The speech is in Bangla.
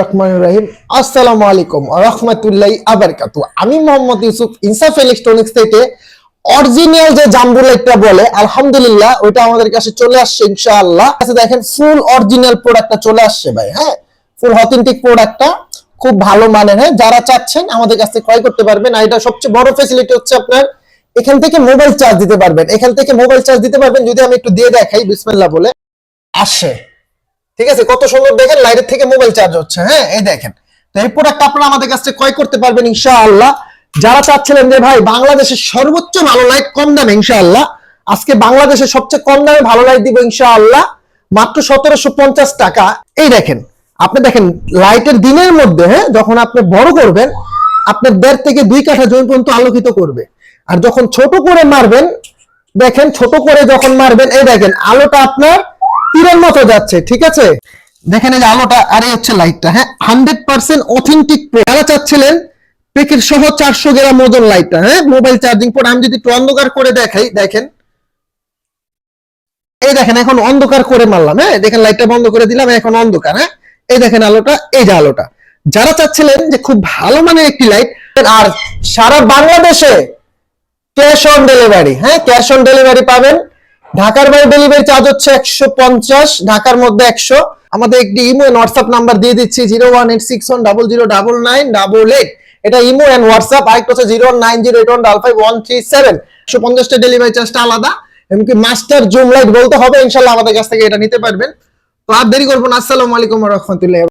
রহমান রহিম। আসসালামু আলাইকুম রহমতুল্লাহ আমি মোহাম্মদ ইউসুফ, ইনসাফ ইলেকট্রনিক্স থেকে অরিজিনাল যে লাইটটা বলে, আলহামদুলিল্লাহ, ওইটা আমাদের কাছে চলে আসছে ইনশাআল্লাহ। আচ্ছা দেখেন, ফুল অরিজিনাল প্রোডাক্টটা চলে আসছে ভাই হ্যাঁ? ফুল অথেন্টিক প্রোডাক্টটা, খুব ভালো মানের হ্যাঁ? যারা চাচ্ছেন, আমাদের কাছ ক্রয় করতে পারবেন। আর এটা সবচেয়ে বড় ফ্যাসিলিটি হচ্ছে আপনার, এখান থেকে মোবাইল চার্জ দিতে পারবেন। এখান থেকে মোবাইল চার্জ দিতে পারবেন। যদি আমি একটু দিয়ে দেখাই, বিসমিল্লাহ বলে, আসে। ঠিক আছে? কত সুন্দর দেখেন, লাইটের থেকে মোবাইল চার্জ হচ্ছে হ্যাঁ? এই দেখেন। তো এই প্রোডাক্ট আপনারা আমাদের কাছ ক্রয় করতে পারবেন ইনশাআল্লাহ। যারা চাচ্ছিলেন যে, ভাই, বাংলাদেশের সর্বোচ্চ ভালো লাইট কম দামে, ইনশাআল্লাহ, আজকে বাংলাদেশের সবচেয়ে কম দামে ভালো লাইট দিব ইনশাআল্লাহ, মাত্র সতেরোশো পঞ্চাশ টাকা। এই দেখেন, আপনি দেখেন লাইটের দিনের মধ্যে হ্যাঁ যখন আপনি বড় করবেন আপনার দেড় থেকে দুই কাঠা জমি পর্যন্ত আলোকিত করবে। আর যখন ছোট করে মারবেন, দেখেন, ছোট করে যখন মারবেন, এই দেখেন, আলোটা আপনার তীরের মতো যাচ্ছে, ঠিক আছে? দেখেন এই যে আলোটা, আরে হচ্ছে লাইটটা হ্যাঁ? হান্ড্রেড পার্সেন্ট অথেন্টিক যারা চাচ্ছিলেন প্যাকেট সহ চারশো গ্রাম ওজন লাইটটা হ্যাঁ? মোবাইল চার্জিং পর আমি যদি একটু অন্ধকার করে দেখাই, দেখেন। এই দেখেন, এখন অন্ধকার করে মারলাম হ্যাঁ? দেখেন লাইটটা বন্ধ করে দিলাম, এখন অন্ধকার হ্যাঁ? এই দেখেন আলোটা, এই যে আলোটা। যারা চাচ্ছিলেন যে খুব ভালো মানের একটি লাইট আর সারা বাংলাদেশে ক্যাশ অন ডেলিভারি হ্যাঁ? ক্যাশ অন ডেলিভারি পাবেন। ঢাকার বাইরে ডেলিভারি চার্জ হচ্ছে একশো পঞ্চাশ, ঢাকার মধ্যে একশো। আমাদের একটি ইমো এন্ড হোয়াটসঅ্যাপ নাম্বার দিয়ে দিচ্ছি zero one eight six one double zero double nine double eight এটা ইমো এন্ড হোয়াটসঅ্যাপ আরেকটা হচ্ছে zero nine zero eight one double five one three seven একশো পঞ্চাশটা ডেলিভারি চার্জটা আলাদা, এমনকি মাস্টার জুম লাইট বলতে হবে, ইনশাল্লাহ আমাদের কাছ থেকে এটা নিতে পারবেন। তো আর দেরি করব না, আসসালামু আলাইকুম রহমতুল্লাহ